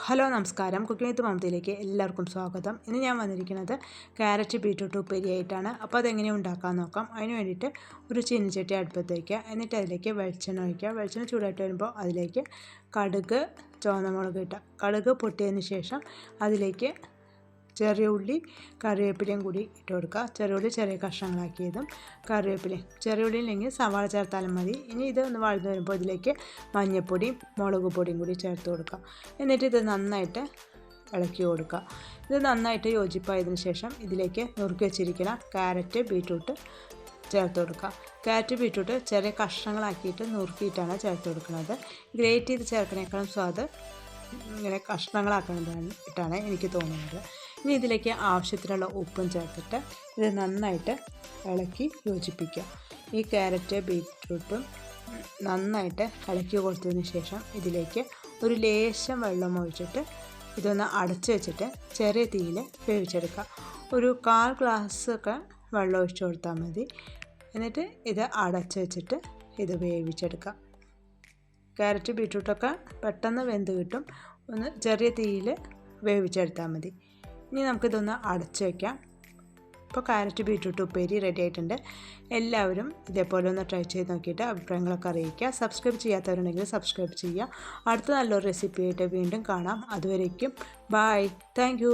Hello നമസ്കാരം. Cooking വിത്ത് മമതയിലേക്ക് എല്ലാവർക്കും സ്വാഗതം. ഇന്ന് ഞാൻ വന്നിരിക്കുന്നത് ക്യാരറ്റ് ബീറ്റ്റൂട്ട് ഉപ്പേരി ആയിട്ടാണ്. അപ്പോൾ അതെങ്ങനെ ഉണ്ടാക്കാൻ നോക്കാം. അതിന് വേണ്ടിയിട്ട് ഒരു ചീനിച്ചട്ടി അടുപ്പത്ത് വയ്ക്കുക എന്നിട്ട് അതിലേക്ക് വെളിച്ചെണ്ണ ഒഴിക്കുക. വെളിച്ചെണ്ണ ചൂടായിട്ട് വരുമ്പോൾ അതിലേക്ക് കടുക് ചുവന്ന മുളക് ഇട്ടുക കടുക് പൊട്ടിയതിന് ശേഷം അതിലേക്ക് ചെറിയ ഉള്ളി കറിവേപ്പിലയും കൂടി ഇട്ട് കൊടുക്കുക. ചെറിയ ഉള്ളി ചെറിയ കഷ്ണങ്ങളാക്കിയതും കറിവേപ്പിലയും. ചെറിയ ഉള്ളി ഇല്ലെങ്കിൽ സവാള ചേർത്താലും മതി. ഇനി ഇത് ഒന്ന് വഴന്നു വരുമ്പോൾ ഇതിലേക്ക് മഞ്ഞൾപ്പൊടിയും മുളക് പൊടിയും കൂടി ചേർത്ത് കൊടുക്കുക. എന്നിട്ട് ഇത് നന്നായിട്ട് ഇളക്കി കൊടുക്കുക. ഇത് നന്നായിട്ട് യോജിപ്പായതിനു ശേഷം ഇതിലേക്ക് നുറുക്കി വെച്ചിരിക്കുന്ന ക്യാരറ്റ് ബീറ്റ്റൂട്ട് ചേർത്ത് കൊടുക്കുക. ക്യാരറ്റ് ബീറ്റ്റൂട്ട് ചെറിയ കഷ്ണങ്ങളാക്കിയിട്ട് നുറുക്കിയിട്ടാണ് ചേർത്ത് കൊടുക്കുന്നത്. ഗ്രേറ്റ് ചെയ്ത് ചേർക്കണേക്കാളും സ്വാദ് ഇങ്ങനെ കഷ്ണങ്ങളാക്കുന്നതാണ് ഇട്ടാണ് എനിക്ക് തോന്നുന്നത്. ഇനി ഇതിലേക്ക് ആവശ്യത്തിനുള്ള ഉപ്പും ചേർത്തിട്ട് ഇത് നന്നായിട്ട് ഇളക്കി യോജിപ്പിക്കുക. ഈ ക്യാരറ്റ് ബീറ്റ്റൂട്ടും നന്നായിട്ട് ഇളക്കി കൊടുത്തതിന് ശേഷം ഇതിലേക്ക് ഒരു ലേശം വെള്ളം ഒഴിച്ചിട്ട് ഇതൊന്ന് അടച്ചു വെച്ചിട്ട് ചെറിയ തീയിൽ വേവിച്ചെടുക്കുക. ഒരു കാൽ ഗ്ലാസ് ഒക്കെ വെള്ളം ഒഴിച്ചു കൊടുത്താൽ മതി. എന്നിട്ട് ഇത് അടച്ചു വെച്ചിട്ട് ഇത് വേവിച്ചെടുക്കുക. ക്യാരറ്റ് ബീട്രൂട്ടൊക്കെ പെട്ടെന്ന് വെന്ത് കിട്ടും. ഒന്ന് ചെറിയ തീയിൽ വേവിച്ചെടുത്താൽ മതി. ഇനി നമുക്കിതൊന്ന് അടച്ച് വയ്ക്കാം ഇപ്പോൾ ക്യാരറ്റ് ബീട്രൂട്ട് ഉപ്പേരി റെഡി ആയിട്ടുണ്ട്. എല്ലാവരും ഇതേപോലെ ഒന്ന് ട്രൈ ചെയ്ത് നോക്കിയിട്ട് അഭിപ്രായങ്ങളൊക്കെ അറിയിക്കുക. സബ്സ്ക്രൈബ് ചെയ്യാത്തവരുണ്ടെങ്കിൽ സബ്സ്ക്രൈബ് ചെയ്യുക. അടുത്ത നല്ലൊരു റെസിപ്പി ആയിട്ട് വീണ്ടും കാണാം. അതുവരേക്കും ബായ് താങ്ക്